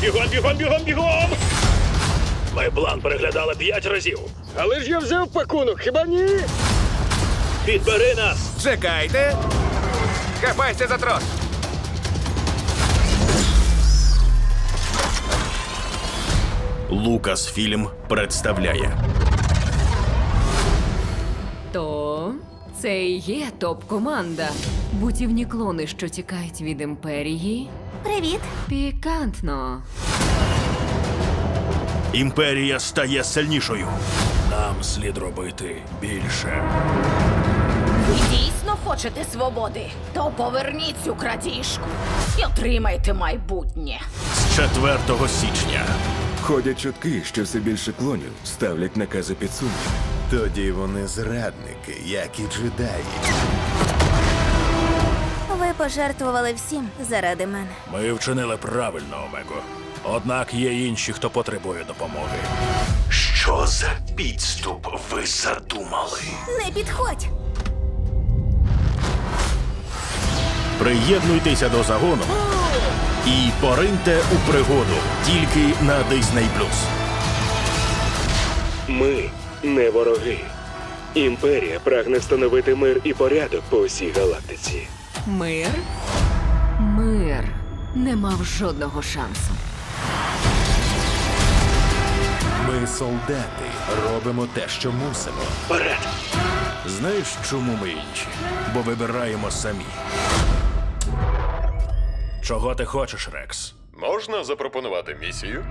Бігом, бігом, бігом, бігом! Ми план переглядали п'ять разів. Але ж я взяв пакунок, хіба ні? Підбери нас! Чекайте. Хапайся за трос. Лукасфільм представляє це і є топ-команда. Бутівні клони, що тікають від імперії. Привіт. Пікантно. Імперія стає сильнішою. Нам слід робити більше. Ви дійсно хочете свободи? То поверніть цю крадіжку і отримайте майбутнє. З 4 січня Ходять чутки, що все більше клонів ставлять накази під сумнів. Тоді вони зрадники, як і джедаї. Ви пожертвували всім заради мене. Ми вчинили правильно, Омего. Однак є інші, хто потребує допомоги. Що за підступ ви задумали? Не підходь! Приєднуйтеся до загону і пориньте у пригоду тільки на Disney+. Ми не вороги. Імперія прагне встановити мир і порядок по всій галактиці. Мир? Мир не мав жодного шансу. Ми солдати, робимо те, що мусимо. Вперед! Знаєш, чому ми інші? Бо вибираємо самі. Чого ти хочеш, Рекс? Можна запропонувати місію?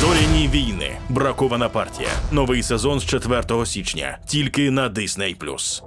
Зоряні війни. Бракована партія. Новий сезон з 4 січня. Тільки на Disney+.